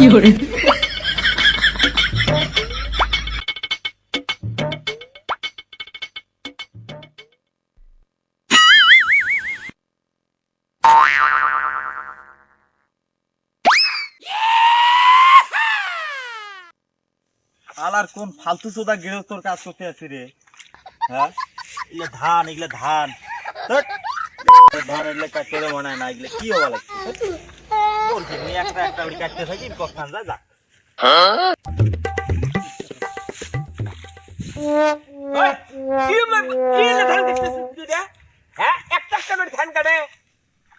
有人，আলার কোন ফালতু চোদা গেড়ে তোর কাজ করতে আছি রে? হ্যাঁ? এগুলো ধান এগুলো ধান। ধান এগুলো কাটতে রে মনে হয় না এগুলো কি হওয়া লাগছে? বলছি আমি একটা একটা করে কাটতে থাকি কখন যা যা ধান? হ্যাঁ? একটা একটা করে ধান কাটে।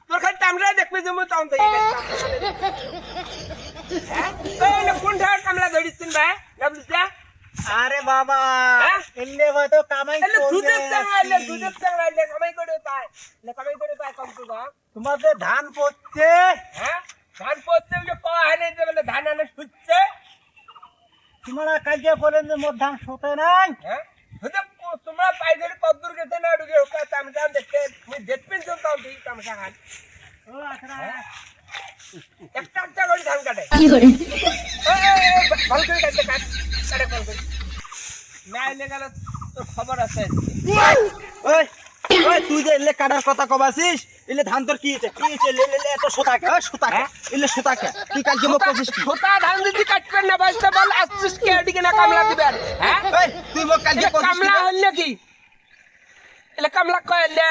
তোর খালি কামলা দেখবে মুই। হ্যাঁ? ওই এলে কোন ঠায় কামলা ধরিছেন ভাই? না আরে বাবা হ্যাঁ? এলে হয়তো কামাই করবে দুধের চাঙা দুধের চাঙা কামাই করে পায়। কামাই করে পায় কম। তোমাদের ধান পড়ছে হ্যাঁ? ধান পড়ছে ওই যে পাওয়া হয় নাই বলে ধান আনে শুচ্ছে। তোমরা কাজে বলেন যে মোর ধান শোতে নাই। হ্যাঁ? তোমরা পাইকারি কদ্দূর গেছে না ঢুকে ওকে তামসা দেখতে মুই দেখবেন তো তাও দেখি তামসা খান হ্যাঁ? একটা একটা করে ধান কাটে। ভালো করে? কাটতে কাট। কাটে ভালো করে। না এলে গেলে তোর খবর আছে। ওই তুই যে এলে কাটার কথা কবাসিস? এলে ধান তোর কি হয়েছে? কি হয়েছে? লে লে লে এত সুতাকে ওই সুতাকে হ্যাঁ? এলে সুতাকে তুই কালকে মোক কি? ধান যদি কাটবেন না বল আসছিস কে? এদিকে না কামলা দিবেন হ্যাঁ? তুই মোক কালকে কামলা হইলে কি এলে কামলা কইলে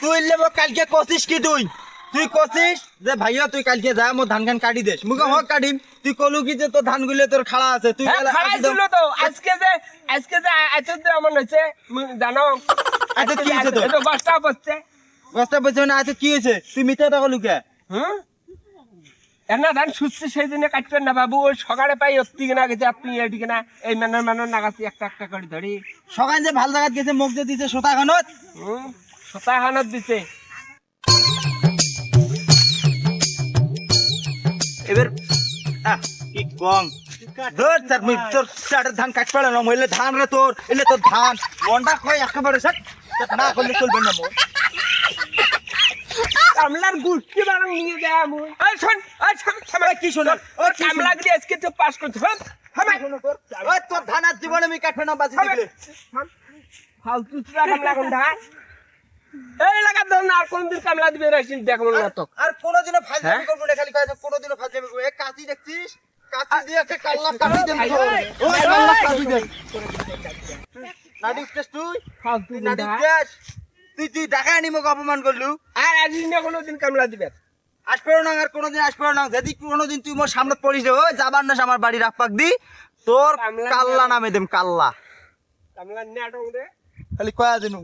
তুই এলে মোক কালকে কছিস কি তুই? তুই কছিস যে ভাইয়া তুই কালকে যা মোর ধান খান কাটি দেস মুখ হক কাটিম। তুই কলু কি যে তোর ধানগুলো তোর খাড়া আছে? তুই হ্যাঁ। ছিল তো। আজকে যে আজকে যে এত এমন হয়েছে জানো? আচ্ছা, কি হয়েছে তোর? এত বস্তা বসছে। বস্তা বলছে না আজ কি হয়েছে? তুই মিথ্যা টাকা লুকে হুম? এনা ধান সুস্থ সেই দিনে কাটবেন না বাবু। ওই সকালে পাই অতি কিনা গেছে আপনি এদিকে না এই মেনর মেনর নাগাছি একটা একটা করে ধরি। সকাল যে ভালো জায়গা গেছে মুখ যে দিছে সুতাখানত? হুম? দিছে। এবার আহ, কি কম? ধর স্যার তোর চারের ধান না ধান রে তোর এলে তোর ধান। মনটা কই একেবারে স্যার না করলে চলবে না মোর। কামলার গুষ্টি বারং নিয়ে যায় আমি এই শোন এই শোন সামনে কি শোনো? ওই কামলা গিয়ে আজকে তো পাস করতে হবে হামাই ওই তোর? ধান আর জীবনে আমি কাটবে না বাজি দিলে ফালতু চুরা কামলা কোন আর কোনদিন কামলা দিবে রাখছেন দেখব না তো আর কোনোদিনও ফাজলামি হ্যাঁ? করব না খালি কয়েছে কোনোদিনও ফাজলামি করব। এ কাঁচি দেখছিস? কাঁচি দিয়ে একটা কাল্লা কাটি দেন এই, তোর। এই, ওই কাল্লা কাটি দেন তুই? তুই। তুই তুই মোক অপমান করলু? আর আজ না কোনোদিন কামলা দিবে। আসবেও না আর কোনোদিন আসবেও না। যদি কোনোদিন তুই মোর সামনে পড়িস রে ওই যাবার না আমার বাড়ি রাখপাক দি তোর কাল্লা নামে দেম কাল্লা। কামলা দে। খালি কয়া দিনু?